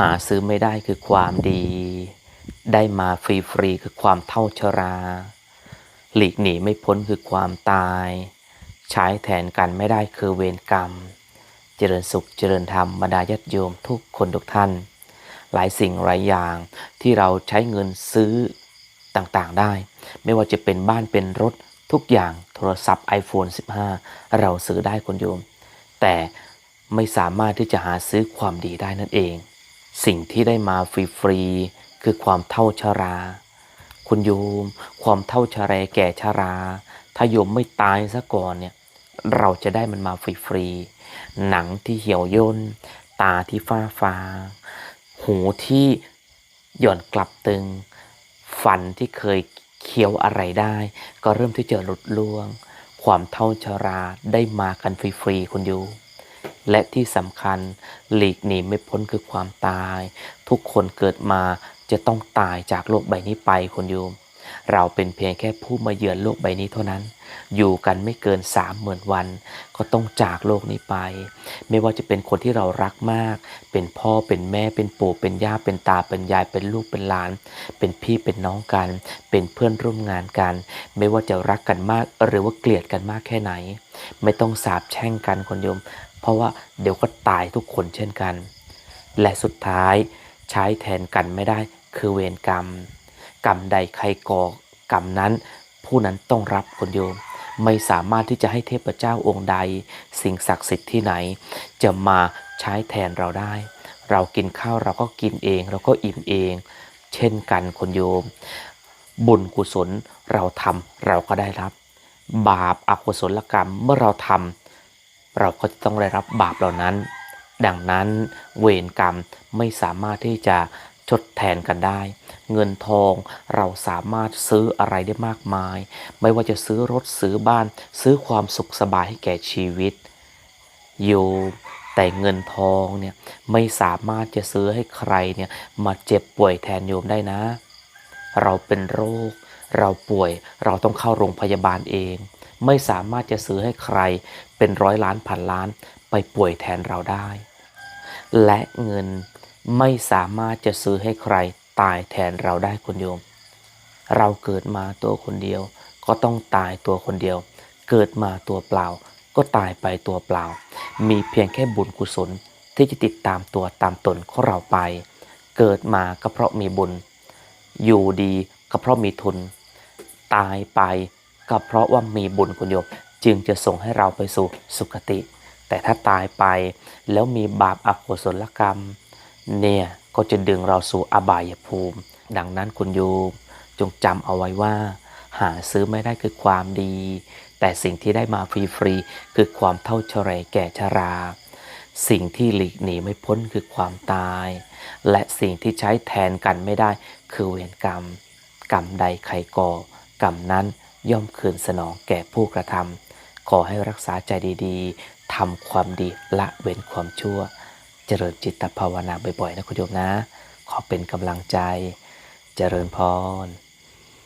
หาซื้อไม่ได้คือความดี ได้มาฟรีๆคือความเท่าชรา หลีกหนีไม่พ้นคือความตาย ใช้แทนกันไม่ได้คือเวรกรรม เจริญสุขเจริญธรรมบรรดาญาติโยมทุกคนทุกท่าน หลายสิ่งหลายอย่างที่เราใช้เงินซื้อต่างๆได้ ไม่ว่าจะเป็นบ้านเป็นรถทุกอย่างโทรศัพท์ iPhone 15 เราซื้อได้คนโยม แต่ไม่สามารถที่จะหาซื้อความดีได้นั่นเอง สิ่งที่ได้มาฟรีๆคือความเท่าชรา คุณโยม ความเท่าชราแก่ชรา ถ้าโยมไม่ตายซะก่อนเนี่ยเราจะได้มันมาฟรีๆหนังที่เหี่ยวย่น ตาที่ฟ้าฟาหูที่หย่อนกลับตึง ฟันที่เคยเคี้ยวอะไรได้ ก็เริ่มที่จะหลุดล่วง ความเท่าชราได้มากันฟรีๆคุณโยม และที่สำคัญหลีกหนีไม่พ้นคือความตาย ทุกคนเกิดมาจะต้องตายจากโลกใบนี้ไปคุณโยม เราเป็นเพียงแค่ผู้มาเยือนโลกใบนี้เท่านั้น อยู่กันไม่เกินสามหมื่นวัน ก็ต้องจากโลกนี้ไป ไม่ว่าจะเป็นคนที่เรารักมาก เป็นพ่อเป็นแม่เป็นปู่เป็นย่าเป็นตาเป็นยายเป็นลูกเป็นหลาน เป็นพี่เป็นน้องกัน เป็นเพื่อนร่วมงานกัน ไม่ว่าจะรักกันมากหรือว่าเกลียดกันมากแค่ไหน ไม่ต้องสาบแช่งกันคนโยม เพราะว่าเดี๋ยวก็ตายทุกคนเช่นกัน และสุดท้ายใช้แทนกันไม่ได้คือเวรกรรม กรรมใดใครก่อกรรมนั้น ผู้นั้นต้องรับคนโยม ไม่สามารถที่จะให้เทพเจ้าองค์ใด สิ่งศักดิ์สิทธิ์ที่ไหน จะมาใช้แทนเราได้ เรากินข้าวเราก็กินเอง เราก็อิ่มเอง เช่นกันคนโยม บุญกุศลเราทำเราก็ได้รับ บาปอกุศลกรรมเมื่อเราทำ เราก็จะต้องได้รับบาปเหล่านั้น ดังนั้นเวรกรรมไม่สามารถที่จะชดแทนกันได้ เงินทองเราสามารถซื้ออะไรได้มากมาย ไม่ว่าจะซื้อรถซื้อบ้าน ซื้อความสุขสบายให้แก่ชีวิตโยมแต่เงินทองเนี่ยไม่สามารถจะซื้อให้ใครเนี่ยมาเจ็บป่วยแทนโยมได้นะ เราเป็นโรค เราป่วยเราต้องเข้าโรงพยาบาลเอง ไม่สามารถจะซื้อให้ใครเป็นร้อยล้านพันล้านไปป่วยแทนเราได้ และเงินไม่สามารถจะซื้อให้ใครตายแทนเราได้คุณโยม เราเกิดมาตัวคนเดียว ก็ต้องตายตัวคนเดียว เกิดมาตัวเปล่า ก็ตายไปตัวเปล่า มีเพียงแค่บุญกุศลที่จะติดตามตัวตามตนของเราไป เกิดมาก็เพราะมีบุญ อยู่ดีก็เพราะมีทุน ตายไป ก็เพราะว่ามีบุญคุณโยมจึงจะส่งให้เราไปสู่สุคติ แต่ถ้าตายไปแล้วมีบาปอกุศลกรรม เนี่ยก็จะดึงเราสู่อบายภูมิ ดังนั้นคุณโยมจงจำเอาไว้ว่า หาซื้อไม่ได้คือความดี แต่สิ่งที่ได้มาฟรีๆคือความเท่าเฉรแก่ชรา สิ่งที่หลีกหนีไม่พ้นคือความตาย และสิ่งที่ใช้แทนกันไม่ได้คือเวรกรรม กรรมใดใครก่อกรรมนั้น ย่อมคืนสนองแก่ผู้กระทำขอให้รักษาใจดีๆทำความดีละเว้นความชั่ว เจริญจิตภาวนาบ่อยๆนะคุณโยมนะ ขอเป็นกำลังใจ เจริญพร